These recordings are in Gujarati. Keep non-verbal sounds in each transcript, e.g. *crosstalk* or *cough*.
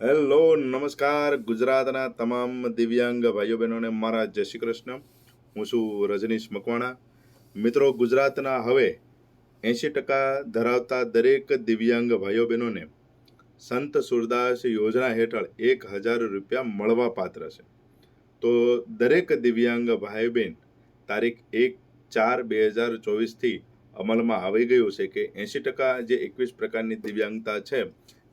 હેલો, નમસ્કાર ગુજરાતના તમામ દિવ્યાંગ ભાઈઓ બહેનોને મારા જય શ્રી કૃષ્ણ. હું છું રજનીશ મકવાણા. મિત્રો, ગુજરાતના હવે એંશી ટકા ધરાવતા દરેક દિવ્યાંગ ભાઈઓ બહેનોને સંત સુરદાસ યોજના હેઠળ એક હજાર રૂપિયા મળવા પાત્ર છે. તો દરેક દિવ્યાંગ ભાઈ બહેન તારીખ એક ચાર બે હજાર ચોવીસથી અમલમાં આવી ગયું છે કે એંશી ટકા જે એકવીસ પ્રકારની દિવ્યાંગતા છે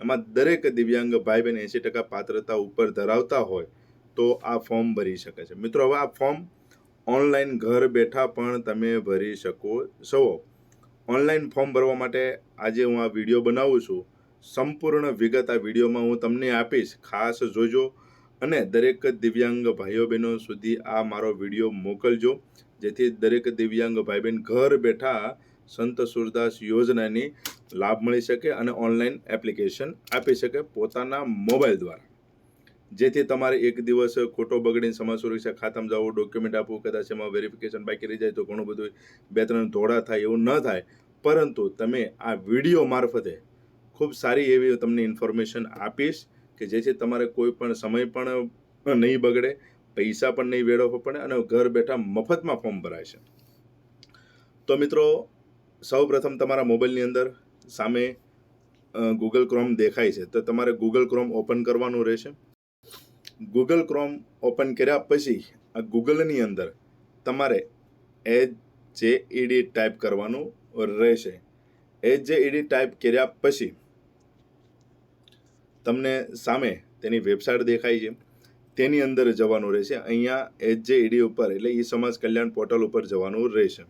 એમાં દરેક દિવ્યાંગ ભાઈ બહેન એંસી ટકા પાત્રતા ઉપર ધરાવતા હોય તો આ ફોર્મ ભરી શકે છે. મિત્રો, હવે આ ફોર્મ ઓનલાઈન ઘર બેઠા પણ તમે ભરી શકો છો. ઓનલાઈન ફોર્મ ભરવા માટે આજે હું આ વીડિયો બનાવું છું. સંપૂર્ણ વિગત આ વિડીયોમાં હું તમને આપીશ. ખાસ જોજો અને દરેક દિવ્યાંગ ભાઈઓ બહેનો સુધી આ મારો વીડિયો મોકલજો. જેથી દરેક દિવ્યાંગ ભાઈ બહેન ઘર બેઠા સંત સુરદાસ યોજનાની લાભ મળી શકે અને ઓનલાઈન એપ્લિકેશન આપી શકે પોતાના મોબાઈલ દ્વારા. જેથી તમારે એક દિવસ ખોટો બગડીને સમાજ સુરક્ષા ખાતામાં જવું ડોક્યુમેન્ટ આપવું કદાચ એમાં વેરિફિકેશન બાકી રહી જાય તો ઘણું બધું બે ત્રણ ધોળા થાય એવું ન થાય. પરંતુ તમે આ વીડિયો મારફતે ખૂબ સારી એવી તમને ઇન્ફોર્મેશન આપીશ કે જેથી તમારે કોઈ પણ સમય પણ નહીં બગડે, પૈસા પણ નહીં વેડવો પડે અને ઘર બેઠા મફતમાં ફોર્મ ભરાય છે. તો મિત્રો સૌ પ્રથમ તમારા મોબાઈલની અંદર સામે ગૂગલ ક્રોમ દેખાય છે. તો તમારે ગૂગલ ક્રોમ ઓપન કરવાનું રહેશે. ગૂગલ ક્રોમ ઓપન કર્યા પછી, આ ગૂગલની અંદર તમારે એચ જે ઈડી ટાઈપ કરવાનું રહેશે. એચ જે ઈડી ટાઈપ કર્યા પછી, તમને સામે તેની વેબસાઇટ દેખાય છે. તેની અંદર જવાનું રહેશે. અહીંયા એચ જે ઈડી ઉપર, એટલે ઈ સમાજ કલ્યાણ પોર્ટલ ઉપર જવાનું રહેશે.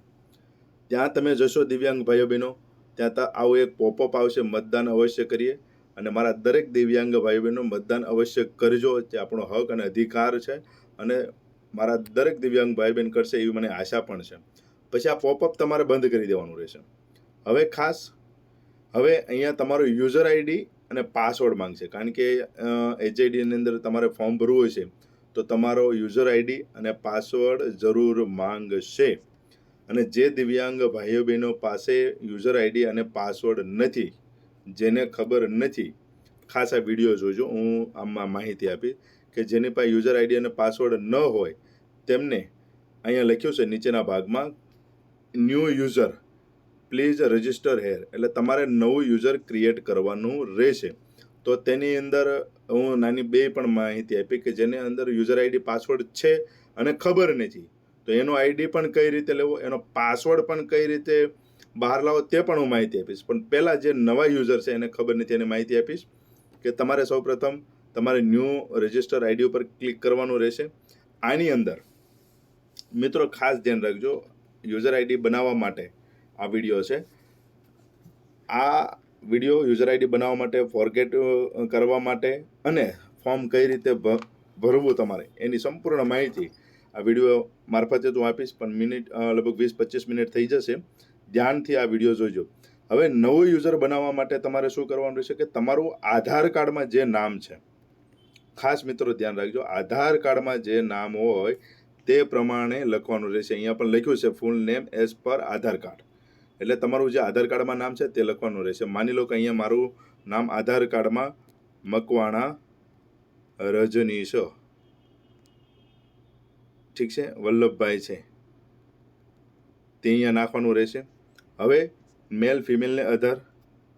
ત્યાં તમે જશો, દિવ્યાંગ ભાઈઓ બહેનો ત્યાં આવું એક પોપઅપ આવશે, મતદાન અવશ્ય કરીએ. અને મારા દરેક દિવ્યાંગ ભાઈ બહેનો મતદાન અવશ્ય કરજો તે આપણો હક અને અધિકાર છે. અને મારા દરેક દિવ્યાંગ ભાઈ બહેન કરશે એવી મને આશા પણ છે. પછી આ પોપઅપ તમારે બંધ કરી દેવાનું રહેશે. હવે ખાસ, હવે અહીંયા તમારો યુઝર આઈડી અને પાસવર્ડ માંગશે. કારણ કે એચઆઈડીની અંદર તમારે ફોર્મ ભરવું છે. તો તમારો યુઝર આઈડી અને પાસવર્ડ જરૂર માંગશે. અને જે દિવ્યાંગ ભાઈઓ બહેનો પાસે યુઝર આઈડી અને પાસવર્ડ નથી, જેને ખબર નથી, ખાસ આ વીડિયો જોજો. હું આમાં માહિતી આપી કે જેની પાસે યુઝર આઈડી અને પાસવર્ડ ન હોય, તેમને અહીંયા લખ્યું છે નીચેના ભાગમાં new user please register here એટલે તમારે નવું યુઝર ક્રિએટ કરવાનું રહેશે. તો તેની અંદર હું નાની બે પણ માહિતી આપી કે જેની અંદર યુઝર આઈડી પાસવર્ડ છે અને ખબર નથી. તો એનો આઈડી પણ કઈ રીતે લેવો, એનો પાસવર્ડ પણ કઈ રીતે બહાર લાવો તે પણ હું માહિતી આપીશ. પણ પહેલાં જે નવા યુઝર છે એને ખબર નથી, એને માહિતી આપીશ કે તમારે સૌપ્રથમ તમારે ન્યૂ રજિસ્ટર આઈડી ઉપર ક્લિક કરવાનું રહેશે. આની અંદર મિત્રો ખાસ ધ્યાન રાખજો યુઝર આઈડી બનાવવા માટે આ વીડિયો છે. આ વીડિયો યુઝર આઈડી બનાવવા માટે ફોરગેટ કરવા માટે અને ફોર્મ કઈ રીતે ભરવું તમારે, એની સંપૂર્ણ માહિતી આ વીડિયો મારફતે તો આપીશ, પણ મિનિટ લગભગ વીસ પચીસ મિનિટ થઈ જશે. ધ્યાનથી આ વીડિયો જોજો. હવે નવું યુઝર બનાવવા માટે તમારે શું કરવાનું રહેશે કે તમારું આધાર કાર્ડમાં જે નામ છે, ખાસ મિત્રો ધ્યાન રાખજો, આધાર કાર્ડમાં જે નામ હોય તે પ્રમાણે લખવાનું રહેશે. અહીંયા પણ લખ્યું છે ફૂલ નેમ એઝ પર આધાર કાર્ડ. એટલે તમારું જે આધાર કાર્ડમાં નામ છે તે લખવાનું રહેશે. માની લો કે અહીંયા મારું નામ આધાર કાર્ડમાં મકવાણા રજનીશ. ઠીક છે? વલ્લભભાઈ છે. તે અહીંયા નાખવાનું રહેશે. હવે મેલ ફિમેલને અધર,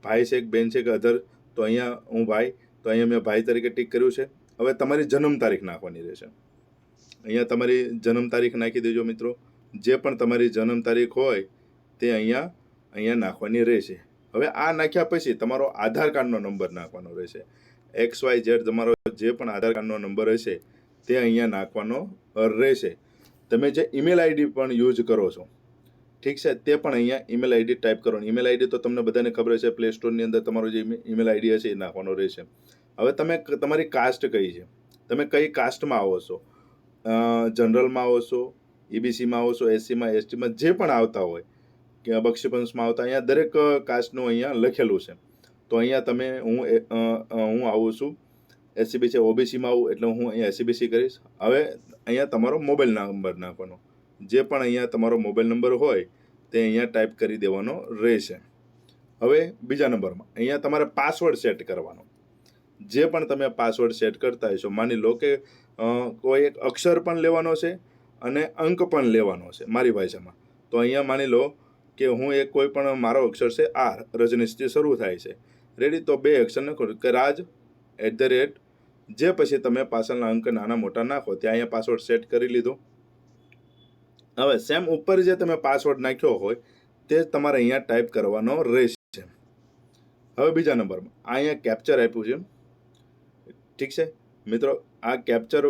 ભાઈ છે કે બેન છે કે અધર, તો અહીંયા હું ભાઈ, તો અહીંયા મેં ભાઈ તરીકે ટીક કર્યું છે. હવે તમારી જન્મ તારીખ નાખવાની રહેશે. અહીંયા તમારી જન્મ તારીખ નાખી દેજો મિત્રો. જે પણ તમારી જન્મ તારીખ હોય, તે અહીંયા અહીંયા નાખવાની રહેશે. હવે આ નાખ્યા પછી તમારો આધાર કાર્ડનો નંબર નાખવાનો રહેશે. એક્સ વાય ઝેડ તમારો જે પણ આધાર કાર્ડનો નંબર હશે, તે અહીંયા નાખવાનો રહેશે. તમે જે ઈમેલ આઈડી પણ યુઝ કરો છો, ઠીક છે, તે પણ અહીંયા ઈમેલ આઈડી ટાઈપ કરવાની ઈમેલ આઈડી તો તમને બધાને ખબર છે પ્લે સ્ટોરની અંદર તમારો જે ઈમેલ આઈડી હશે એ નાખવાનો રહેશે. હવે તમે તમારી કાસ્ટ કઈ છે? તમે કઈ કાસ્ટમાં આવો છો? જનરલમાં આવો છો? ઈબીસીમાં આવો છો? એસસીમાં એસટીમાં જે પણ આવતા હોય, કે બક્ષીપંશમાં આવતા, અહીંયા દરેક કાસ્ટનું અહીંયા લખેલું છે. તો અહીંયા તમે, હું હું આવું છું. એસસીબી છે ઓબીસીમાં આવું, એટલે હું અહીંયા એસસીબીસી કરીશ. હવે અહીંયા તમારો મોબાઈલ નંબર નાખવાનો. જે પણ અહીંયા તમારો મોબાઈલ નંબર હોય, તે અહીંયા ટાઈપ કરી દેવાનો રહેશે. હવે બીજા નંબરમાં, અહીંયા તમારે પાસવર્ડ સેટ કરવાનો. જે પણ તમે પાસવર્ડ સેટ કરતા હશો, માની લો કે કોઈ એક અક્ષર પણ લેવાનો છે અને અંક પણ લેવાનો છે મારી ભાષામાં. તો અહીંયા માની લો કે હું એક કોઈ પણ મારો અક્ષર છે આર રજનીશથી શરૂ થાય છે. રેડી તો બે અક્ષર નાખો. કે રાજ એટ ધ રેટ જે પછી તમે પાછળના અંક નાના મોટા નાખો, ત્યાં અહીંયા પાસવર્ડ સેટ કરી લીધો. હવે સેમ ઉપર જે તમે પાસવર્ડ નાખ્યો હોય, તે તમારે અહીંયા ટાઈપ કરવાનો રહેશે. હવે બીજા નંબરમાં, આ અહીંયા કેપ્ચર આપ્યું છે. ઠીક છે? મિત્રો, આ કેપ્ચર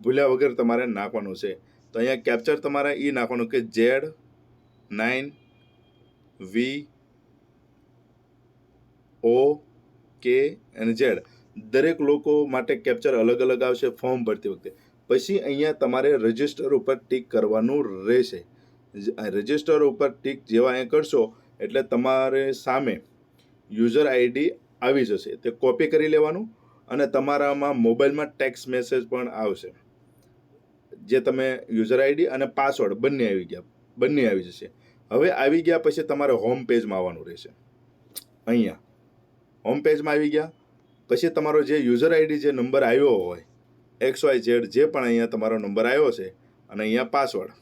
ભૂલ્યા વગર તમારે નાખવાનું છે. તો અહીંયા કેપ્ચર તમારે એ નાખવાનું કે ઝેડ નાઇન વી ઓ કે અને ઝેડ દરેક લોકો માટે કેપ્ચર અલગ અલગ આવશે ફોર્મ ભરતી વખતે. પછી અહીંયા તમારે રજિસ્ટર ઉપર ટીક કરવાનું રહેશે. રજિસ્ટર ઉપર ટીક જેવા અહીંયા કરશો, એટલે તમારે સામે યુઝર આઈડી આવી જશે. તે કોપી કરી લેવાનું અને તમારામાં મોબાઈલમાં ટેક્સ મેસેજ પણ આવશે. જે તમે યુઝર આઈડી અને પાસવર્ડ બંને આવી ગયા, બંને આવી જશે. હવે આવી ગયા પછી તમારે હોમ પેજમાં આવવાનું રહેશે. અહીંયા. હોમ પેજમાં આવી ગયા. પછી તમારો જે યુઝર આઈડી જે નંબર આવ્યો હોય એક્સ વાય ઝેડ જે પણ અહીંયા તમારો નંબર આવ્યો છે અને અહીંયા પાસવર્ડ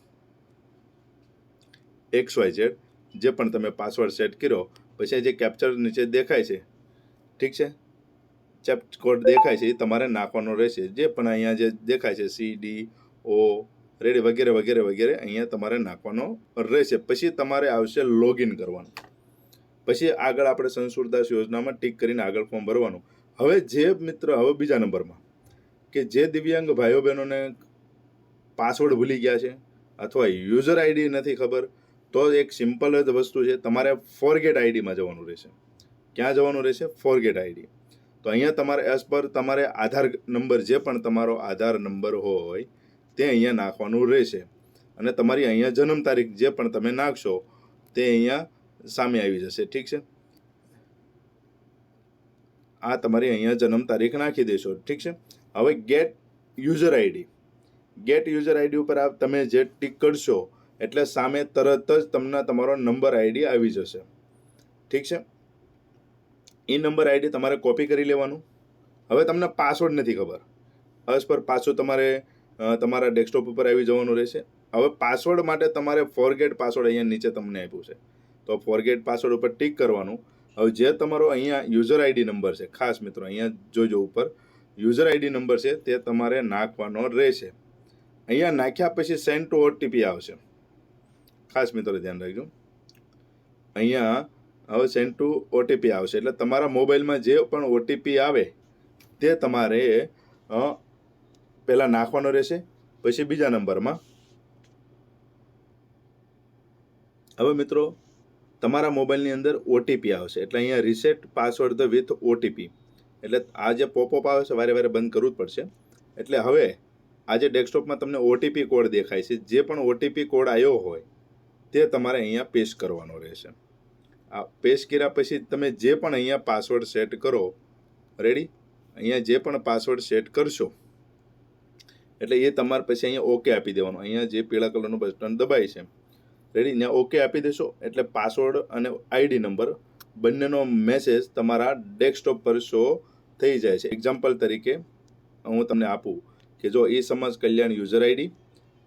એક્સ વાય ઝેડ જે પણ તમે પાસવર્ડ સેટ કર્યો, પછી જે કેપ્ચર નીચે દેખાય છે, ઠીક છે? ચેપ કોડ દેખાય છે, એ તમારે નાખવાનો રહેશે. જે પણ અહીંયા જે દેખાય છે સી ડી ઓ રેડી વગેરે વગેરે વગેરે, અહીંયા તમારે નાખવાનો રહેશે. પછી તમારે આવશે લોગિન કરવાનું. પછી આગળ આપણે સંસુરદાસ યોજનામાં ટીક કરીને આગળ ફોર્મ ભરવાનું. હવે જે મિત્ર, હવે બીજા નંબરમાં, કે જે દિવ્યાંગ ભાઈઓ બહેનોને પાસવર્ડ ભૂલી ગયા છે, અથવા યુઝર આઈડી નથી ખબર, તો એક સિમ્પલ જ વસ્તુ છે, તમારે ફોરગેટ આઈડીમાં જવાનું રહેશે. ક્યાં જવાનું રહેશે? ફોરગેટ આઈડી તો અહીંયા તમારે એઝ પર તમારે આધાર નંબર, જે પણ તમારો આધાર નંબર હોય, તે અહીંયા નાખવાનું રહેશે. અને તમારી અહીંયા જન્મ તારીખ જે પણ તમે નાખશો, તે અહીંયા સામે આવી જશે. ઠીક છે? આ તમારી અહીંયા જન્મ તારીખ નાખી દેશો. ઠીક છે? હવે get user ID get user ID ઉપર આ તમે જે ટીક કરશો, એટલે સામે તરત જ તમને તમારો નંબર આઈડી આવી જશે. ઠીક છે? એ નંબર આઈડી તમારે કોપી કરી લેવાનું. હવે તમને પાસવર્ડ નથી ખબર. અસ પર પાછું તમારે તમારા ડેસ્કટોપ ઉપર આવી જવાનું રહેશે. હવે પાસવર્ડ માટે તમારે ફોરગેટ પાસવર્ડ અહીંયા નીચે તમને આપ્યું છે. તો ફોરગેટ પાસવર્ડ ઉપર ટીક કરવાનું. હવે જે તમારો અહીંયા યુઝર આઈડી નંબર છે, ખાસ મિત્રો, અહીંયા જોજો ઉપર. યુઝર આઈડી નંબર છે, તે તમારે નાખવાનો રહેશે. અહીંયા નાખ્યા પછી સેન્ડ ટુ ઓટીપી આવશે. ખાસ મિત્રો ધ્યાન રાખજો. અહીંયા હવે સેન્ડ ટુ ઓટીપી આવશે, એટલે તમારા મોબાઈલમાં જે પણ ઓટીપી આવે, તે તમારે પહેલાં નાખવાનો રહેશે, પછી બીજા નંબરમાં. હવે મિત્રો તમારા મોબાઈલની અંદર ઓટીપી આવશે. એટલે અહીંયા reset password the with OTP એટલે આ જે પોપઅપ આવે છે, વારે વારે બંધ કરવું જ પડશે. એટલે હવે આજે ડેસ્કટોપમાં તમને ઓટીપી કોડ દેખાય છે, જે પણ ઓટીપી કોડ આવ્યો હોય, તે તમારે અહીંયા પેસ્ટ કરવાનો રહેશે. આ પેસ્ટ કર્યા પછી તમે જે પણ અહીંયા પાસવર્ડ સેટ કરો રેડી અહીંયા જે પણ પાસવર્ડ સેટ કરશો, એટલે એ તમારે પછી અહીંયા ઓકે આપી દેવાનું. અહીંયા જે પીળા કલરનું બટન દબાય છે રેડી ને ઓકે આપી દેશો. એટલે પાસવર્ડ અને આઈડી નંબર બંનેનો મેસેજ તમારા ડેસ્કટોપ પર શો થઈ જાય છે. એક્ઝામ્પલ તરીકે હું તમને આપું કે જો એ સમાજ કલ્યાણ યુઝર આઈડી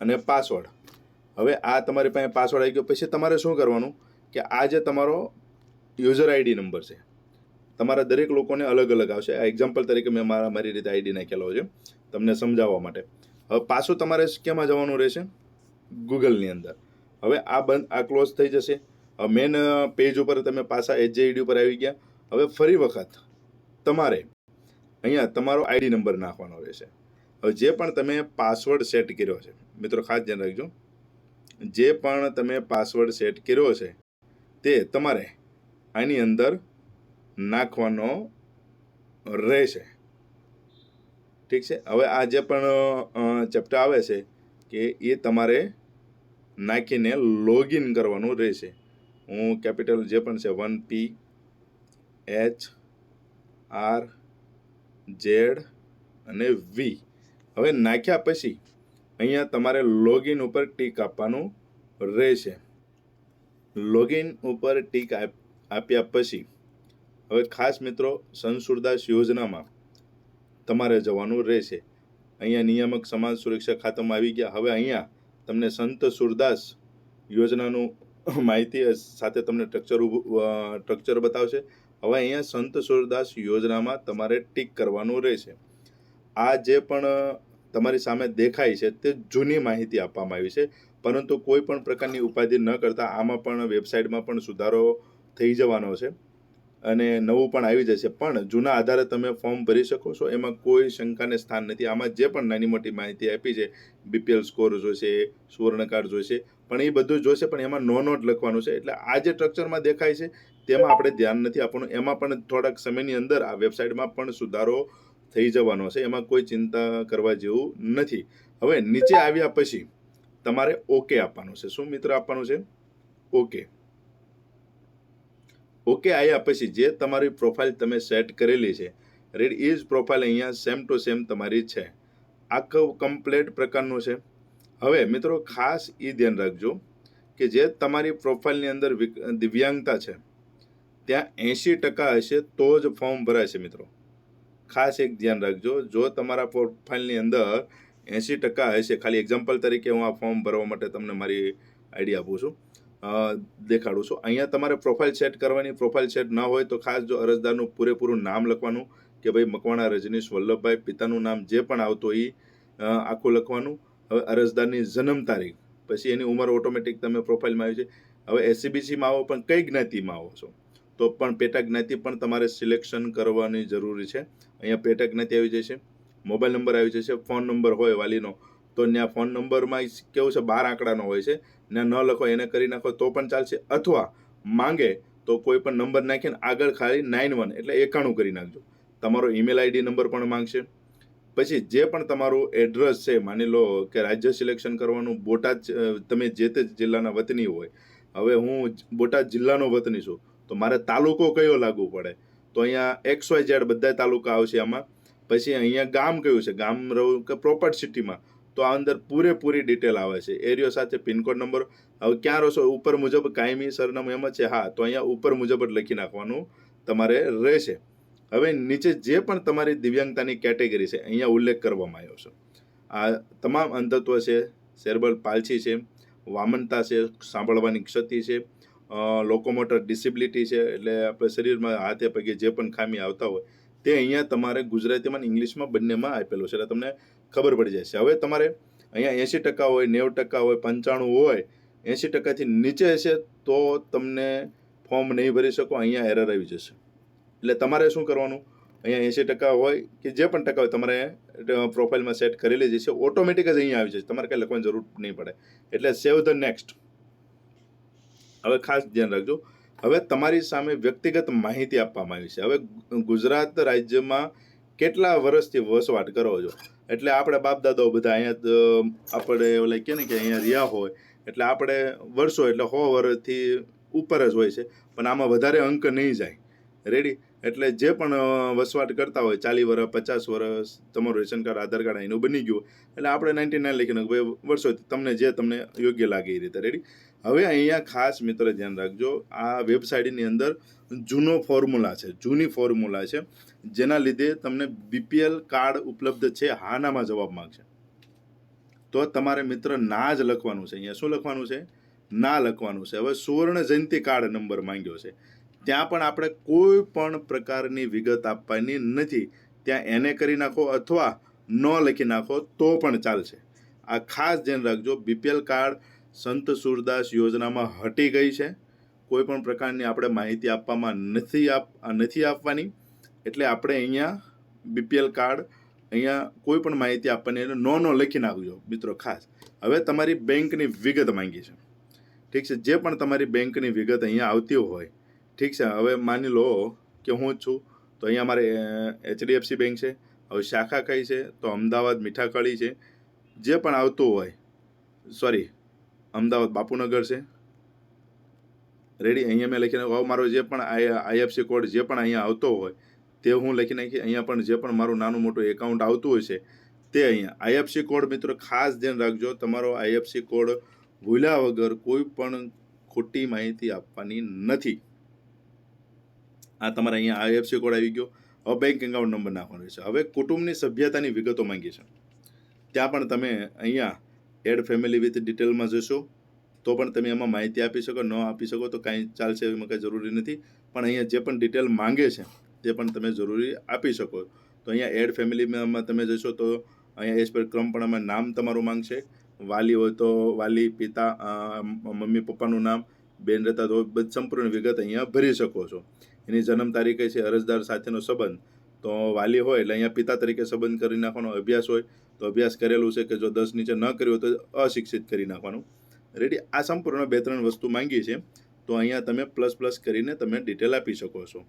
અને પાસવર્ડ હવે આ તમારી પાસે પાસવર્ડ આવી ગયો. પછી તમારે શું કરવાનું? કે આ જે તમારો યુઝર આઈડી નંબર છે, તમારા દરેક લોકોને અલગ અલગ આવશે. આ એક્ઝામ્પલ તરીકે મેં મારા, મારી રીતે આઈડી નાખેલો છે તમને સમજાવવા માટે. હવે પાછું તમારે કેમાં જવાનું રહેશે? ગૂગલની અંદર. હવે આ બંધ, આ ક્લોઝ થઈ જશે. મેન પેજ ઉપર તમે પાછા એચજેઈડી ઉપર આવી ગયા. હવે ફરી વખત તમારે અહીંયા તમારો આઈડી નંબર નાખવાનો રહેશે. હવે જે પણ તમે પાસવર્ડ સેટ કર્યો છે, મિત્રો ખાસ ધ્યાન રાખજો. જે પણ તમે પાસવર્ડ સેટ કર્યો છે, તે તમારે આની અંદર નાખવાનો રહેશે. ઠીક છે? હવે આ જે પણ ચેપ્ટર આવે છે, કે એ તમારે નાખીને લોગિન કરવાનું રહેશે. હું કેપિટલ જે પણ છે one P H R Z અને વી હવે નાખ્યા પછી અહીંયા તમારે લોગિન ઉપર ટીક આપવાનું રહેશે. લોગિન ઉપર ટીક આપ- આપ્યા પછી, હવે ખાસ મિત્રો સંસુરદાસ યોજનામાં તમારે જવાનું રહેશે. અહીંયા નિયામક સમાજ સુરક્ષા ખાતામાં આવી ગયા. હવે અહીંયા તમને સંત સુરદાસ યોજનાનું માહિતી સાથે તમને સ્ટ્રક્ચર સ્ટ્રક્ચર બતાવશે. હવે અહીંયા સંત સુરદાસ યોજનામાં તમારે ટીક કરવાનું રહેશે. આ જે પણ તમારી સામે દેખાય છે તે જૂની માહિતી આપવામાં આવી છે. પરંતુ કોઈ પણ પ્રકારની ઉપાધિ ન કરતાં આમાં પણ વેબસાઇટમાં પણ સુધારો થઈ જવાનો છે. અને નવું પણ આવી જશે. પણ જૂના આધારે તમે ફોર્મ ભરી શકો છો. એમાં કોઈ શંકાને સ્થાન નથી. આમાં જે પણ નાની મોટી માહિતી આપી છે બીપીએલ સ્કોર જોઈશે સુવર્ણકાર જોશે પણ એ બધું જોઈશે પણ એમાં નો નોટ લખવાનું છે. એટલે આ જે સ્ટ્રક્ચરમાં દેખાય છે, તેમાં આપણે ધ્યાન નથી આપવાનું. એમાં પણ થોડાક સમયની અંદર આ વેબસાઇટમાં પણ સુધારો થઈ જવાનો છે. એમાં કોઈ ચિંતા કરવા જેવું નથી. હવે નીચે આવ્યા પછી તમારે ઓકે આપવાનું છે. શું મિત્ર આપવાનું છે? ઓકે ઓકે આવ્યા પછી જે તમારી પ્રોફાઇલ તમે સેટ કરેલી છે રેડ એ જ પ્રોફાઇલ અહીંયા સેમ ટુ સેમ તમારી છે. આખો કમ્પ્લેટ પ્રકારનું છે. હવે મિત્રો ખાસ એ ધ્યાન રાખજો કે જે તમારી પ્રોફાઇલની અંદર દિવ્યાંગતા છે, ત્યાં એંશી ટકા હશે તો જ ફોર્મ ભરાશે મિત્રો. ખાસ એક ધ્યાન રાખજો, જો તમારા પ્રોફાઇલની અંદર એંશી ટકા હશે, ખાલી એક્ઝામ્પલ તરીકે હું આ ફોર્મ ભરવા માટે તમને મારી આઈડિયા આપું છું. દેખાડું છું. અહીંયા તમારે પ્રોફાઇલ સેટ કરવાની પ્રોફાઇલ સેટ ન હોય તો ખાસ જો અરજદારનું પૂરેપૂરું નામ લખવાનું કે ભાઈ મકવાણા રજનીશ વલ્લભભાઈ પિતાનું નામ જે પણ આવતું એ આખું લખવાનું. હવે અરજદારની જન્મ તારીખ, પછી એની ઉંમર ઓટોમેટિક તમે પ્રોફાઇલમાં આવી છે. હવે એસસીબીસીમાં આવો પણ કઈ જ્ઞાતિમાં આવો છો? તો પણ પેટા જ્ઞાતિ પણ તમારે સિલેક્શન કરવાની જરૂરી છે. અહીંયા પેટા જ્ઞાતિ આવી જશે, મોબાઈલ નંબર આવી જશે, ફોન નંબર હોય વાલીનો, તો ત્યાં ફોન નંબરમાં કેવું છે? બાર આંકડાનો હોય છે. ને ન લખો, એને કરી નાખો તો પણ ચાલશે. અથવા માંગે તો કોઈ પણ નંબર નાખીને આગળ ખાલી નાઇન વન એટલે એકાણું કરી નાખજો. તમારો ઈમેલ આઈડી નંબર પણ માંગશે. પછી જે પણ તમારું એડ્રેસ છે, માની લો કે રાજ્ય સિલેક્શન કરવાનું, બોટાદ તમે જે તે જિલ્લાના વતની હોય, હવે હું બોટાદ જિલ્લાનો વતની છું, તો મારે તાલુકો કયો લાગુ પડે? તો અહીંયા એક્સ વાય ઝેડ બધા તાલુકા આવશે આમાં. પછી અહીંયા ગામ કયું છે? ગામ રહું કે પ્રોપર સિટીમાં તો આ અંદર પૂરેપૂરી ડિટેલ આવે છે. એરિયો સાથે પિનકોડ નંબર હવે ક્યાં રહો છો? ઉપર મુજબ કાયમી સરનામું એમ જ છે. હા, તો અહીંયા ઉપર મુજબ જ લખી નાખવાનું તમારે રહેશે. હવે નીચે જે પણ તમારી દિવ્યાંગતાની કેટેગરી છે, અહીંયા ઉલ્લેખ કરવામાં આવ્યો છે. આ તમામ અંધત્વ છે સેરબલ પાલસી છે, વામનતા છે, સાંભળવાની ક્ષતિ છે લોકોમોટર ડિસેબિલિટી છે, એટલે આપણે શરીરમાં હાથે પગે જે પણ ખામી આવતા હોય, તે અહીંયા તમારે ગુજરાતીમાં ઇંગ્લિશમાં બંનેમાં આપેલું છે. એટલે તમને ખબર પડી જશે હવે તમારે અહીંયા એંશી ટકા હોય, નેવું ટકા હોય, પંચાણું હોય, એંશી ટકાથી નીચે હશે તો તમને ફોર્મ નહીં ભરી શકો, અહીંયા એરર આવી જશે. એટલે તમારે શું કરવાનું? અહીંયા એંશી ટકા હોય કે જે પણ ટકા હોય, તમારે પ્રોફાઇલમાં સેટ કરેલી જ છે, ઓટોમેટિક જ અહીંયા આવી જશે. તમારે કંઈ લખવાની જરૂર નહીં પડે. એટલે સેવ ધ નેક્સ્ટ. હવે ખાસ ધ્યાન રાખજો. હવે તમારી સામે વ્યક્તિગત માહિતી આપવામાં આવી છે. હવે ગુજરાત રાજ્યમાં કેટલા વર્ષથી વસવાટ કરો છો? એટલે આપણે બાપ દાદાઓ બધા અહીંયા આપણે ઓલા કહે ને કે અહીંયા રહ્યા હોય. એટલે આપણે વર્ષો, એટલે સો વર્ષથી ઉપર જ હોય છે. પણ આમાં વધારે અંક નહીં જાય. રેડી એટલે જે પણ વસવાટ કરતા હોય, ચાલીસ વર્ષ, પચાસ વર્ષ, તમારું રેશન કાર્ડ, આધાર કાર્ડ એનું બની ગયું. એટલે આપણે નાઇન્ટી નાઇન લખીને ભાઈ વર્ષો તમને જે તમને યોગ્ય લાગે એ રીતે. રેડી હવે અહીંયા ખાસ મિત્ર ધ્યાન રાખજો, આ વેબસાઇટની અંદર જૂનો ફોર્મ્યુલા છે. જૂની ફોર્મ્યુલા છે. જેના લીધે તમને બીપીએલ કાર્ડ ઉપલબ્ધ છે, હાનામાં જવાબ માંગશે. તો તમારે મિત્ર ના જ લખવાનું છે. અહીંયા શું લખવાનું છે? ના લખવાનું છે. હવે સુવર્ણ જયંતિ કાર્ડ નંબર માંગ્યો છે. ત્યાં પણ આપણે કોઈ પણ પ્રકારની વિગત આપવાની નથી. ત્યાં એને કરી નાખો અથવા ન લખી નાખો તો પણ ચાલશે. આ ખાસ ધ્યાન રાખજો બીપીએલ કાર્ડ સંત સુરદાસ યોજનામાં હટી ગઈ છે. કોઈ પણ પ્રકારની આપણે માહિતી આપવામાં નથી આપ, નથી આપવાની. એટલે આપણે અહીંયા બીપીએલ કાર્ડ અહીંયા કોઈ પણ માહિતી એટલે નો નો લખી નાખજો મિત્રો, ખાસ. હવે તમારી બેંકની વિગત માંગી છે. ઠીક છે? જે પણ તમારી બેંકની વિગત અહીંયા આવતી હોય, ઠીક છે? હવે માની લો કે હું છું, તો અહીંયા મારે એચડીએફસી બેંક છે, હવે શાખા કઈ છે, તો અમદાવાદ મીઠાકળી છે. જે પણ આવતું હોય, સોરી, અમદાવાદ બાપુનગર છે. રેડી અહીંયા મેં લખીને, હવે મારો જે પણ આઈએફસી કોડ જે પણ અહીંયા આવતો હોય તે હું લખી નાખી અહીંયા પણ જે પણ મારું નાનું મોટું એકાઉન્ટ આવતું હોય છે, તે અહીંયા. આઈએફસી કોડ મિત્રો ખાસ ધ્યાન રાખજો, તમારો આઈએફસી કોડ ભૂલ્યા વગર કોઈ પણ ખોટી માહિતી આપવાની નથી. આ તમારે અહીંયા આઈએફસી કોડ આવી ગયો. હવે બેંક એકાઉન્ટ નંબર નાખવાનો છે. હવે કુટુંબની સભ્યતાની વિગતો માંગી છે ત્યાં પણ તમે અહીંયા એડ ફેમિલી વિથ ડિટેલમાં જશો, તો પણ તમે એમાં માહિતી આપી શકો. ન આપી શકો તો કાંઈ ચાલશે એમાં કાંઈ જરૂરી નથી. પણ અહીંયા જે પણ ડિટેલ માંગે છે તે પણ તમે જરૂરી આપી શકો. તો અહીંયા એડ ફેમિલીમાં તમે જશો તો અહીંયા એજ પર ક્રમ પણ આમાં નામ તમારું માંગશે. વાલી હોય તો વાલી, પિતા મમ્મી, પપ્પાનું નામ, બેન રહેતા તો સંપૂર્ણ વિગત અહીંયા ભરી શકો છો. એની જન્મ તારીખે છે અરજદાર સાથેનો સંબંધ. તો વાલી હોય એટલે અહીંયા પિતા તરીકે સંબંધ કરી નાખવાનો અભ્યાસ હોય. તો અભ્યાસ કરેલું છે કે જો દસ નીચે ન કર્યો તો અશિક્ષિત કરી નાખવાનું. રેડી આ સંપૂર્ણ બે ત્રણ વસ્તુ માંગી છે. તો અહીંયા તમે પ્લસ પ્લસ કરીને તમે ડિટેલ આપી શકો છો.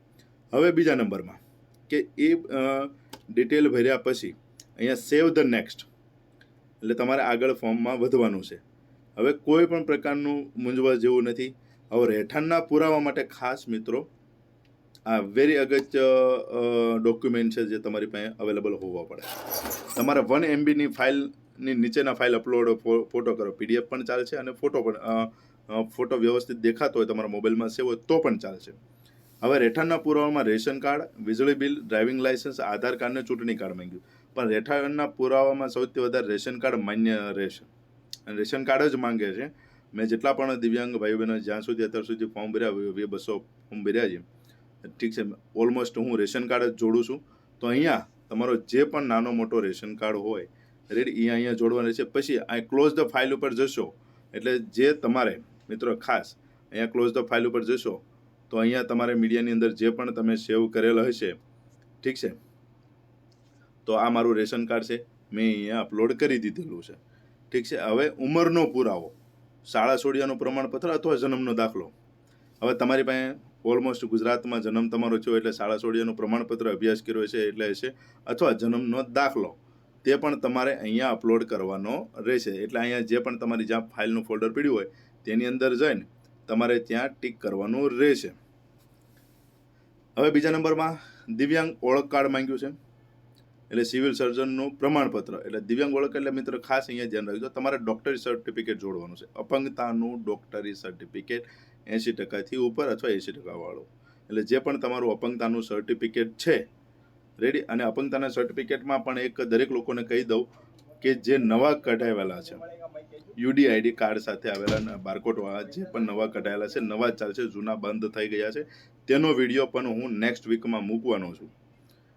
હવે બીજા નંબરમાં કે એ ડિટેલ ભર્યા પછી અહીંયા સેવ ધ નેક્સ્ટ એટલે તમારે આગળ ફોર્મમાં વધવાનું છે. હવે કોઈ પણ પ્રકારનું મૂંઝવા જેવું નથી. હવે રહેઠાણના પુરાવા માટે ખાસ મિત્રો, આ વેરી અગત્ય ડોક્યુમેન્ટ છે જે તમારી પાસે અવેલેબલ હોવા પડે. તમારે વન એમબીની ફાઇલની નીચેના ફાઇલ અપલોડ ફોટો કરો. પીડીએફ પણ ચાલશે અને ફોટો પણ ફોટો વ્યવસ્થિત દેખાતો હોય તમારા મોબાઈલમાં સેવ હોય તો પણ ચાલશે. હવે રહેઠાણના પુરાવામાં રેશન કાર્ડ, વીજળી બિલ, ડ્રાઇવિંગ લાયસન્સ આધાર કાર્ડને ચૂંટણી કાર્ડ માંગ્યું. પણ રહેઠાણના પુરાવામાં સૌથી વધારે રેશન કાર્ડ માન્ય રહેશે. અને રેશન કાર્ડ જ માંગે છે. મેં જેટલા પણ દિવ્યાંગ ભાઈઓ બહેનો જ્યાં સુધી અત્યાર સુધી ફોર્મ ભર્યા બે બસો ફોર્મ ભર્યા છે. ઠીક છે, ઓલમોસ્ટ હું રેશન કાર્ડ જ જોડું છું. તો અહીંયા તમારો જે પણ નાનો મોટો રેશન કાર્ડ હોય, રેડી, એ અહીંયા જોડવાનું છે. પછી આ ક્લોઝ ધ ફાઇલ ઉપર જશો. એટલે જે તમારે, મિત્રો, ખાસ, અહીંયા ક્લોઝ ધ ફાઇલ ઉપર જશો. તો અહીંયા તમારે મીડિયાની અંદર જે પણ તમે સેવ કરેલ હશે, ઠીક છે? તો આ મારું રેશન કાર્ડ છે, મેં અહીંયા અપલોડ કરી દીધેલું છે, ઠીક છે? હવે ઉંમરનો પુરાવો, શાળા છોડ્યાનું પ્રમાણપત્ર અથવા જન્મનો દાખલો. હવે તમારી પાસે ઓલમોસ્ટ ગુજરાતમાં જન્મ તમારો થયો એટલે શાળા છોડ્યાનું પ્રમાણપત્ર અભ્યાસ કર્યો છે એટલે હશે, અથવા જન્મનો દાખલો, તે પણ તમારે અહીંયા અપલોડ કરવાનો રહેશે. એટલે અહીંયા જે પણ તમારી જ્યાં ફાઇલનું ફોલ્ડર પડ્યું હોય, તેની અંદર જઈને તમારે ત્યાં ટીક કરવાનું રહેશે. હવે બીજા નંબરમાં દિવ્યાંગ ઓળખ કાર્ડ માંગ્યું છે. એટલે સિવિલ સર્જનનું પ્રમાણપત્ર. એટલે દિવ્યાંગ ઓળખ એટલે મિત્રો ખાસ અહીંયા ધ્યાન રાખજો. તમારે ડોક્ટરી સર્ટિફિકેટ જોડવાનું છે. અપંગતાનું ડોક્ટરી સર્ટિફિકેટ એંશી ટકાથી ઉપર અથવા એંશી ટકાવાળું. એટલે જે પણ તમારું અપંગતાનું સર્ટિફિકેટ છે, રેડી. અને અપંગતાના સર્ટિફિકેટમાં પણ એક દરેક લોકોને કહી દઉં કે જે નવા કઢાવેલા છે. યુડીઆઈડી કાર્ડ સાથે આવેલા બારકોટવાળા જે પણ નવા કઢાયેલા છે, નવા ચાલશે, જૂના બંધ થઈ ગયા છે. તેનો વીડિયો પણ હું નેક્સ્ટ વીકમાં મૂકવાનો છું.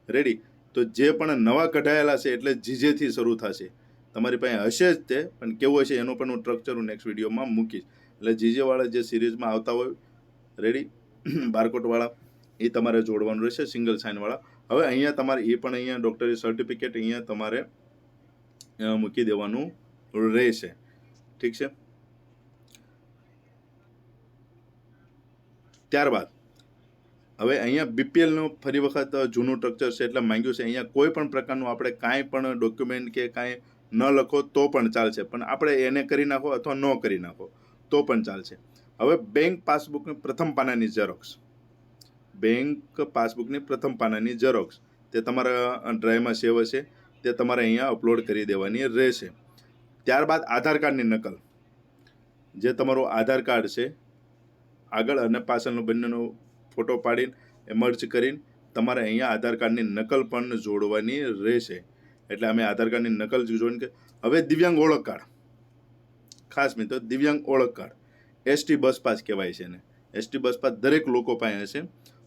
રેડી તો જે પણ નવા કઢાયેલા છે એટલે જીજેથી શરૂ થશે. તમારી પાસે હશે જ તે, પણ કેવું હશે એનો પણ હું સ્ટ્રક્ચર હું નેક્સ્ટ વિડીયોમાં મૂકીશ. એટલે જીજેવાળા જે સિરીઝમાં આવતા હોય રેડી *clears throat* બારકોટવાળા એ તમારે જોડવાનું રહેશે સિંગલ સાઇનવાળા હવે અહીંયા તમારે એ પણ અહીંયા ડૉક્ટરી સર્ટિફિકેટ અહીંયા તમારે મૂકી દેવાનું રહેશે. ઠીક છે? ત્યારબાદ, હવે અહીંયા બીપીએલનું ફરી વખત જૂનું સ્ટ્રક્ચર છે એટલે માંગ્યું છે. અહીંયા કોઈ પણ પ્રકારનું આપણે કાંઈ પણ ડોક્યુમેન્ટ કે કાંઈ ન લખો તો પણ ચાલશે. પણ આપણે એને કરી નાખો અથવા ન કરી નાખો તો પણ ચાલશે. હવે બેંક પાસબુકની પ્રથમ પાનાની ઝેરોક્સ બેંક પાસબુકની પ્રથમ પાનાની ઝેરોક્સ તે તમારા ડ્રાઈવમાં સેવ હશે. તે તમારે અહીંયા અપલોડ કરી દેવાની રહેશે. ત્યારબાદ આધાર કાર્ડની નકલ. જે તમારો આધાર કાર્ડ છે, આગળ અને પાછળનો બંનેનો ફોટો પાડીને એ મર્જ કરીને તમારે અહીંયા આધાર કાર્ડની નકલ પણ જોડવાની રહેશે. એટલે અમે આધાર કાર્ડની નકલ જોઈને કે, હવે દિવ્યાંગ ઓળખ કાર્ડ. ખાસ મિત્રો, દિવ્યાંગ ઓળખ કાર્ડ. એસટી બસ પાસ કહેવાય છે ને એસટી બસ પાસ દરેક લોકો પાસે હશે.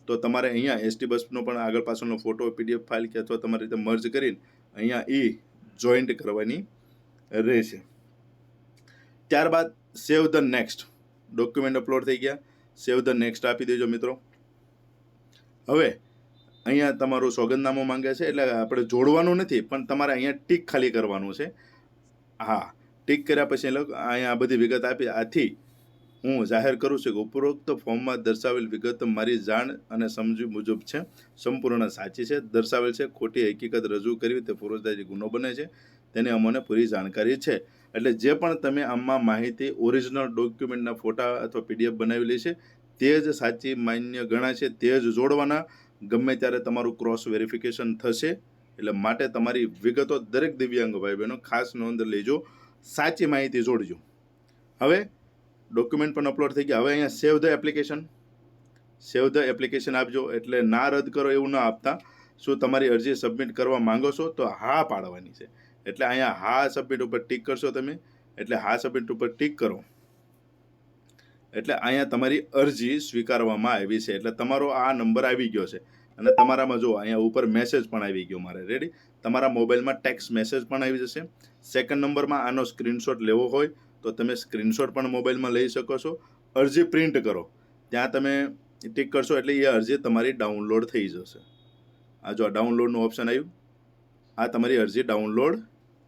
તો તમારે અહીંયા એસટી બસનો પણ આગળ પાછળનો ફોટો, પીડીએફ ફાઇલ કે અથવા તમારી રીતે મર્જ કરીને અહીંયા એ જોઈન્ટ કરવાની રહેશે. ત્યારબાદ save the next document upload થઈ ગયા. સેવ ધ નેક્સ્ટ આપી દેજો મિત્રો. હવે અહીંયા તમારું સોગંદનામું માંગે છે એટલે આપણે જોડવાનું નથી, પણ તમારે અહીંયા ટીક ખાલી કરવાનું છે. હા ટીક કર્યા પછી અહીંયા બધી વિગત આપી. આથી હું જાહેર કરું છું કે ઉપરોક્ત ફોર્મમાં દર્શાવેલ વિગત મારી જાણ અને સમજી મુજબ છે. સંપૂર્ણ સાચી છે, દર્શાવેલ છે, ખોટી હકીકત રજૂ કરવી તે ફોજદારી ગુનો બને છે. તેની અમને પૂરી જાણકારી છે. એટલે જે પણ તમે આમાં માહિતી ઓરિજિનલ ડોક્યુમેન્ટના ફોટા અથવા પીડીએફ બનાવેલી છે, તે જ સાચી, માન્ય ગણાય છે, તે જ જોડવાના. ગમે ત્યારે તમારું ક્રોસ વેરિફિકેશન થશે, એટલે માટે તમારી વિગતો દરેક દિવ્યાંગ ભાઈ બહેનો ખાસ નોંધ લેજો, સાચી માહિતી જોડજો. હવે ડોક્યુમેન્ટ પણ અપલોડ થઈ ગયા. હવે અહીંયા save the application save the application આપજો, એટલે ના રદ કરો એવું ના આપતા. શું તમારી અરજી સબમિટ કરવા માંગો છો, તો હા પાડવાની છે. એટલે અહીંયા હા સબમિટ ઉપર ટીક કરશો તમે, એટલે હા સબમિટ ઉપર ટીક કરો. એટલે અહીંયા તમારી અરજી સ્વીકારવામાં આવી છે, એટલે તમારો આ નંબર આવી ગયો છે. અને તમારામાં જો અહીંયા ઉપર મેસેજ પણ આવી ગયો મારે. રેડી તમારા મોબાઈલમાં ટેક્સ્ટ મેસેજ પણ આવી જશે. સેકન્ડ નંબરમાં આનો સ્ક્રીનશોટ લેવો હોય, તો તમે સ્ક્રીનશોટ પણ મોબાઈલમાં લઈ શકો છો. અરજી પ્રિન્ટ કરો. ત્યાં તમે ટીક કરશો એટલે એ અરજી તમારી ડાઉનલોડ થઈ જશે. આ જો ડાઉનલોડનું ઓપ્શન આવ્યું. આ તમારી અરજી ડાઉનલોડ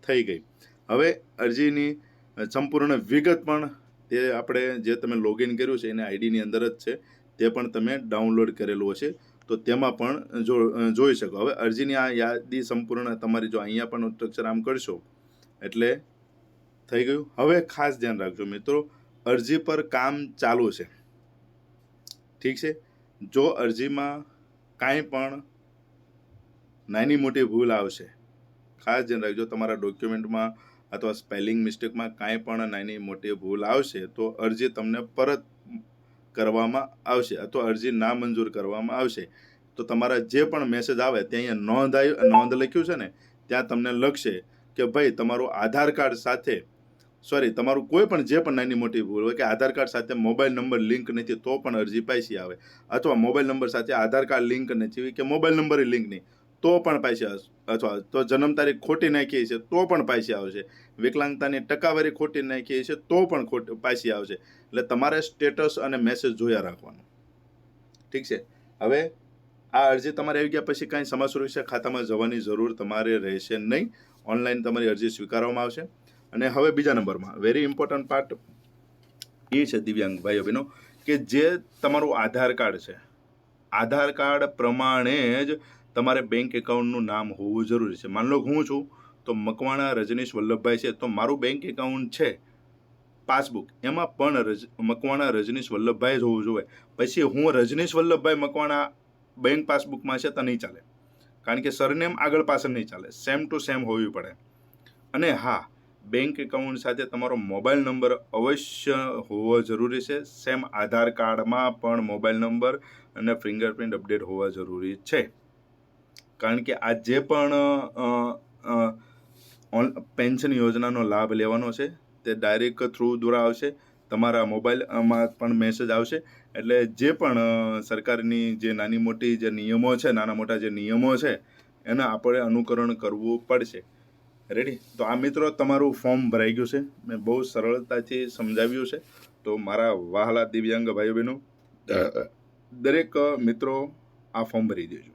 થઈ ગઈ. હવે અરજીની સંપૂર્ણ વિગત પણ તે આપણે જે તમે લોગિન કર્યું છે, એની આઈડીની અંદર જ છે, તે પણ તમે ડાઉનલોડ કરેલું હશે. તો તેમાં પણ જો, જોઈ શકો. હવે અરજીની આ યાદી સંપૂર્ણ તમારી જો અહીંયા પણ સ્ટ્રક્ચર આમ કરશો, એટલે થઈ ગયું. હવે ખાસ ધ્યાન રાખજો મિત્રો, અરજી પર કામ ચાલુ છે. ઠીક છે? જો અરજીમાં કાંઈ પણ નાની મોટી ભૂલ આવશે. ખાસ ધ્યાન રાખજો, તમારા ડોક્યુમેન્ટમાં અથવા સ્પેલિંગ મિસ્ટેકમાં કાંઈ પણ નાની મોટી ભૂલ આવશે તો અરજી તમને પરત કરવામાં આવશે અથવા અરજી ના મંજૂર કરવામાં આવશે. તો તમારા જે પણ મેસેજ આવે, ત્યાં અહીંયા નોંધાયું, નોંધ લખ્યું છે ને, ત્યાં તમને લખશે કે ભાઈ, તમારું આધાર કાર્ડ સાથે, સોરી, તમારું કોઈ પણ જે પણ નાની મોટી ભૂલ હોય, કે આધાર કાર્ડ સાથે મોબાઈલ નંબર લિંક નથી, તો પણ અરજી પાછી આવે. અથવા મોબાઈલ નંબર સાથે આધાર કાર્ડ લિંક નથી, કે મોબાઈલ નંબર લિંક નહીં. તો પણ પૈસા અથવા તો જન્મ તારીખ ખોટી નાખી છે તો પણ પૈસા આવશે. વિકલાંગતાની ટકાવારી ખોટી નાખી છે તો પણ ખોટ પાછી આવશે. એટલે તમારે સ્ટેટસ અને મેસેજ જોયા રાખવાનું. ઠીક છે? હવે આ અરજી તમારે આવી ગયા પછી કાંઈ સમાજ સુરક્ષા ખાતામાં જવાની જરૂર તમારે રહેશે નહીં. ઓનલાઈન તમારી અરજી સ્વીકારવામાં આવશે. અને હવે બીજા નંબરમાં વેરી ઇમ્પોર્ટન્ટ પાર્ટ એ છે દિવ્યાંગ ભાઈઓ બહેનો, કે જે તમારું આધાર કાર્ડ છે. આધાર કાર્ડ પ્રમાણે જ તમારે બેંક એકાઉન્ટનું નામ હોવું જરૂરી છે. માન લો હું છું, તો મકવાણા રજનીશ વલ્લભભાઈ છે, તો મારું બેંક એકાઉન્ટ છે પાસબુક. એમાં પણ રજ, મકવાણા રજનીશ વલ્લભભાઈ જ હોવું જોઈએ. પછી હું રજનીશ વલ્લભભાઈ મકવાણા બેંક પાસબુકમાં છે, તો નહીં ચાલે. કારણ કે સરનેમ આગળ પાછળ નહીં ચાલે. સેમ ટુ સેમ હોવી પડે. અને હા બેંક એકાઉન્ટ સાથે તમારો મોબાઈલ નંબર અવશ્ય હોવો જરૂરી છે. સેમ આધાર કાર્ડમાં પણ મોબાઈલ નંબર અને ફિંગરપ્રિન્ટ અપડેટ હોવા જરૂરી છે. કારણ કે આ જે પણ પેન્શન યોજનાનો લાભ લેવાનો છે તે ડાયરેક્ટ થ્રુ દ્વારા આવશે. તમારા મોબાઈલમાં પણ મેસેજ આવશે. એટલે જે પણ સરકારની જે નાની મોટી જે નિયમો છે નાના મોટા જે નિયમો છે એના આપણે અનુકરણ કરવું પડશે. રેડી તો આ મિત્રો તમારું ફોર્મ ભરાઈ ગયું છે. મેં બહુ સરળતાથી સમજાવ્યું છે. તો મારા વહાલા દિવ્યાંગ ભાઈઓ બહેનો દરેક મિત્રો આ ફોર્મ ભરી દેજો.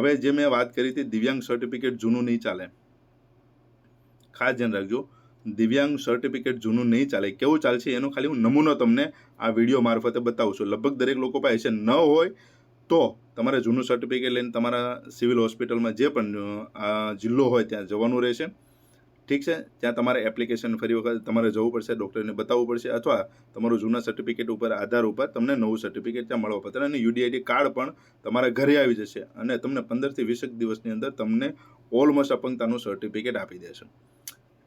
હવે જે મેં વાત કરી હતી, દિવ્યાંગ સર્ટિફિકેટ જૂનું નહીં ચાલે. ખાસ ધ્યાન રાખજો, દિવ્યાંગ સર્ટિફિકેટ જૂનું નહીં ચાલે. કેવું ચાલશે એનો ખાલી હું નમૂનો તમને આ વીડિયો મારફતે બતાવું છું લગભગ દરેક લોકો પાસે છે ન હોય તો તમારે જૂનું સર્ટિફિકેટ લઈને તમારા સિવિલ હોસ્પિટલમાં જે પણ જિલ્લો હોય ત્યાં જવાનું રહેશે. ઠીક છે? ત્યાં તમારે એપ્લિકેશન ફરી વખત તમારે જવું પડશે ડૉક્ટરને બતાવવું પડશે અથવા તમારું જૂના સર્ટિફિકેટ ઉપર, આધાર ઉપર તમને નવું સર્ટિફિકેટ ત્યાં મળવા પડશે. અને યુડીઆઈડી કાર્ડ પણ તમારા ઘરે આવી જશે અને તમને પંદરથી વીસેક દિવસની અંદર તમને ઓલમોસ્ટ અપંગતાનું સર્ટિફિકેટ આપી દેશે.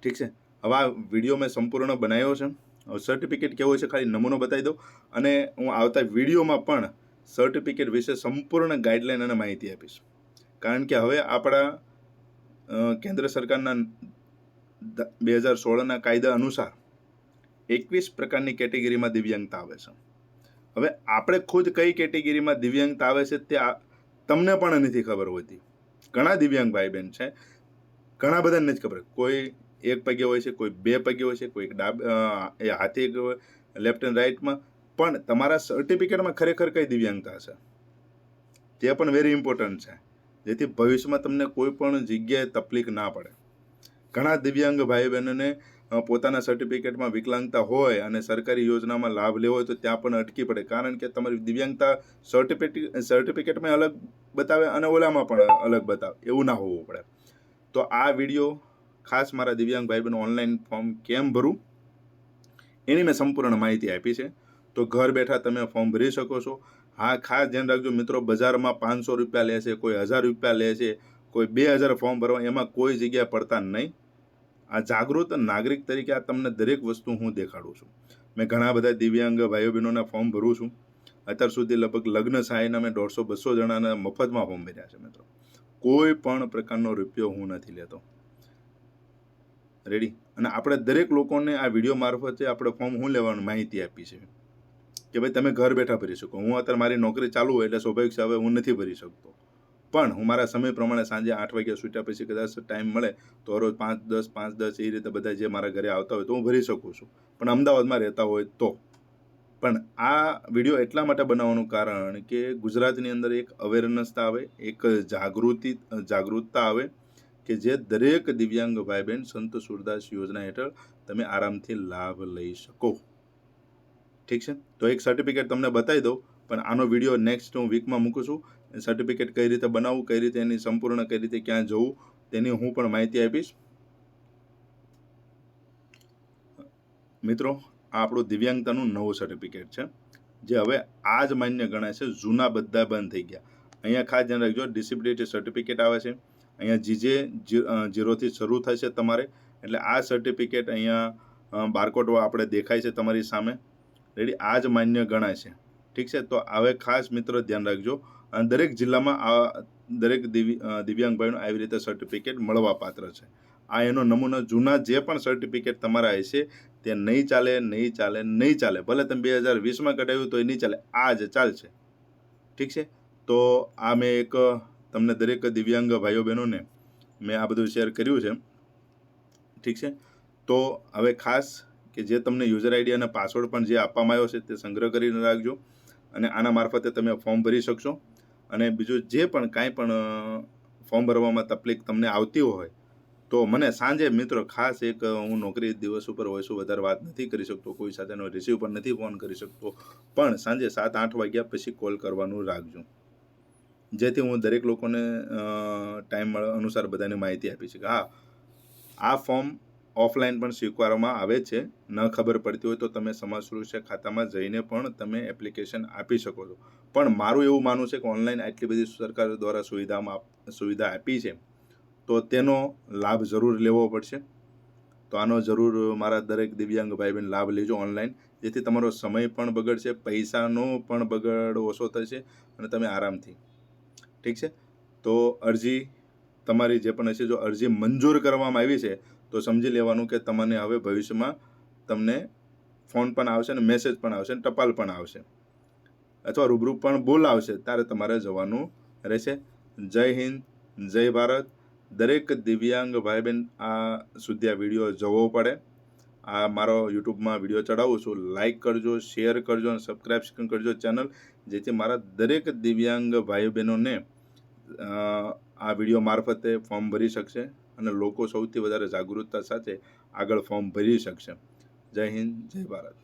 ઠીક છે? હવે આ વીડિયો મેં સંપૂર્ણ બનાવ્યો છે. સર્ટિફિકેટ કેવો છે ખાલી નમૂનો બતાવી દઉં અને હું આવતા વિડીયોમાં પણ સર્ટિફિકેટ વિશે સંપૂર્ણ ગાઈડલાઈન અને માહિતી આપીશ. કારણ કે હવે આપણા કેન્દ્ર સરકારના બે હજાર સોળના કાયદા અનુસાર એકવીસ પ્રકારની કેટેગરીમાં દિવ્યાંગતા આવે છે. હવે આપણે ખુદ કઈ કેટેગરીમાં દિવ્યાંગતા આવે છે તે તમને પણ નથી ખબર હોતી ઘણા દિવ્યાંગ ભાઈ બહેન છે. ઘણા બધાને નથી ખબર. કોઈ એક પગે હોય છે, કોઈ બે પગે હોય છે, કોઈ ડાબ એ હાથે લેફ્ટ એન્ડ રાઈટમાં પણ તમારા સર્ટિફિકેટમાં ખરેખર કઈ દિવ્યાંગતા છે? તે પણ વેરી ઇમ્પોર્ટન્ટ છે. જેથી ભવિષ્યમાં તમને કોઈ પણ જગ્યાએ તકલીફ ના પડે. ઘણા દિવ્યાંગ ભાઈ બહેનોને પોતાના સર્ટિફિકેટમાં વિકલાંગતા હોય અને સરકારી યોજનામાં લાભ લેવો હોય તો ત્યાં પણ અટકી પડે. કારણ કે તમારી દિવ્યાંગતા સર્ટિફિકેટ સર્ટિફિકેટમાં અલગ બતાવે અને ઓલામાં પણ અલગ બતાવે. એવું ના હોવું પડે. તો આ વીડિયો ખાસ મારા દિવ્યાંગ ભાઈ બહેનો ઓનલાઈન ફોર્મ કેમ ભરું? એની મેં સંપૂર્ણ માહિતી આપી છે. તો ઘર બેઠા તમે ફોર્મ ભરી શકો છો. હા, ખાસ ધ્યાન રાખજો મિત્રો, બજારમાં પાંચસો રૂપિયા લે છે, કોઈ હજાર રૂપિયા લે છે, કોઈ બે હજાર ફોર્મ ભરવા, એમાં કોઈ જગ્યા પડતા નહીં. આ જાગૃત નાગરિક તરીકે આ તમને દરેક વસ્તુ હું દેખાડું છું. મેં ઘણા બધા દિવ્યાંગ ભાઈઓ બહેનોના ફોર્મ ભરું છું. અત્યાર સુધી લગભગ લગ્ન સહાયના મેં દોઢસો બસો જણાના મફતમાં ફોર્મ ભર્યા છે મિત્રો. કોઈ પણ પ્રકારનો રૂપિયો હું નથી લેતો. રેડી અને આપણે દરેક લોકોને આ વીડિયો મારફતે આપણે ફોર્મ હું લેવાની માહિતી આપી છે. કે ભાઈ તમે ઘર બેઠા ભરી શકો. હું અત્યારે મારી નોકરી ચાલુ હોય એટલે સ્વાભાવિક છે હવે હું નથી ભરી શકતો. પણ હું મારા સમય પ્રમાણે સાંજે આઠ વાગ્યા છૂટ્યા પછી કદાચ ટાઈમ મળે તો રોજ પાંચ, દસ પાંચ, દસ એ રીતે બધા જે મારા ઘરે આવતા હોય તો હું ભરી શકું છું. પણ અમદાવાદમાં રહેતા હોય તો. પણ આ વીડિયો એટલા માટે બનાવવાનું કારણ કે ગુજરાતની અંદર એક અવેરનેસતા આવે, એક જાગૃતિ, જાગૃતતા આવે કે જે દરેક દિવ્યાંગ ભાઈ બહેન સંત સુરદાસ યોજના હેઠળ તમે આરામથી લાભ લઈ શકો. ઠીક છે? તો એક સર્ટિફિકેટ તમને બતાવી દઉં, પણ આનો વીડિયો નેક્સ્ટ હું વીકમાં મૂકું છું. સર્ટિફિકેટ કઈ રીતે બનાવવું, કઈ રીતે એની સંપૂર્ણ કઈ રીતે ક્યાં જવું, તેની હું પણ માહિતી આપીશ. મિત્રો, આ આપણું દિવ્યાંગતાનું નવું સર્ટિફિકેટ છે, જે હવે આ જ માન્ય ગણાય છે, જૂના બધા બંધ થઈ ગયા. અહીંયા ખાસ ધ્યાન રાખજો ડિસેબિલિટી સર્ટિફિકેટ આવે છે. અહીંયા જીજે જીરોથી શરૂ થશે તમારે. એટલે આ સર્ટિફિકેટ અહીંયા બારકોડ આપણે દેખાય છે તમારી સામે. રેડી આ જ માન્ય ગણાય છે. ઠીક છે? તો હવે ખાસ મિત્રો ધ્યાન રાખજો દરેક જિલ્લામાં આ દરેક દિવ્યાંગ ભાઈનું આવી રીતે સર્ટિફિકેટ મળવા પાત્ર છે. આ એનો નમૂનો જૂના જે પણ સર્ટિફિકેટ તમારા હશે, તે નહીં ચાલે નહીં ચાલે નહીં ચાલે. ભલે તમે બે હજાર વીસમાં કઢાવ્યું તો એ નહીં ચાલે, આ જ ચાલશે. ઠીક છે? તો આ મેં એક તમને દરેક દિવ્યાંગ ભાઈઓ બહેનોને મેં આ બધું શેર કર્યું છે. ઠીક છે? તો હવે ખાસ કે જે તમને યુઝર આઈડી અને પાસવર્ડ પણ જે આપવામાં આવ્યો છે તે સંગ્રહ કરીને રાખજો. અને આના મારફતે તમે ફોર્મ ભરી શકશો. અને બીજું જે પણ કાંઈ પણ ફોર્મ ભરવામાં તકલીફ તમને આવતી હોય, તો મને સાંજે મિત્રો ખાસ એક હું નોકરી દિવસ ઉપર હોય છું વધારે વાત નથી કરી શકતો, કોઈ સાથેનો રિસીવ પણ નથી ફોન કરી શકતો, પણ સાંજે સાત આઠ વાગ્યા પછી કોલ કરવાનું રાખજો. જેથી હું દરેક લોકોને ટાઈમ અનુસાર બધાને માહિતી આપી શકું. હા, આ ફોર્મ ઓફલાઈન પણ સ્વીકારવામાં આવે છે. ન ખબર પડતી હોય તો તમે સમાજ સુરક્ષા ખાતામાં જઈને પણ તમે એપ્લિકેશન આપી શકો છો. પણ મારું એવું માનવું છે કે ઓનલાઈન આટલી બધી સરકાર દ્વારા સુવિધામાં સુવિધા આપી છે, તો તેનો લાભ જરૂર લેવો પડશે. તો આનો જરૂર મારા દરેક દિવ્યાંગ ભાઈ બહેન લાભ લેજો ઓનલાઈન જેથી તમારો સમય પણ બગડશે, પૈસાનો પણ બગડ ઓછો થશે અને તમે આરામથી. ઠીક છે? તો અરજી તમારી જે પણ હશે, જો અરજી મંજૂર કરવામાં આવી છે તો સમજી લેવાનું કે તમને હવે ભવિષ્યમાં તમને ફોન પણ આવશે અને મેસેજ પણ આવશે અને ટપાલ પણ આવશે. અથવા રૂબરૂ પણ બોલાવશે, ત્યારે તમારે જવાનું રહેશે. જય હિન્દ, જય ભારત. દરેક દિવ્યાંગ ભાઈ બહેન આ સુધી આ વીડિયો જોવો પડે. આ મારો યુટ્યુબમાં વીડિયો ચડાવું છું. લાઇક કરજો શેર કરજો અને સબસ્ક્રાઈબ કરજો ચેનલ જેથી મારા દરેક દિવ્યાંગ ભાઈ બહેનોને આ વીડિયો મારફતે ફોર્મ ભરી શકશે. અને લોકો સૌથી વધારે જાગૃતતા સાથે આગળ ફોર્મ ભરી શકશે. જય હિન્દ જય ભારત.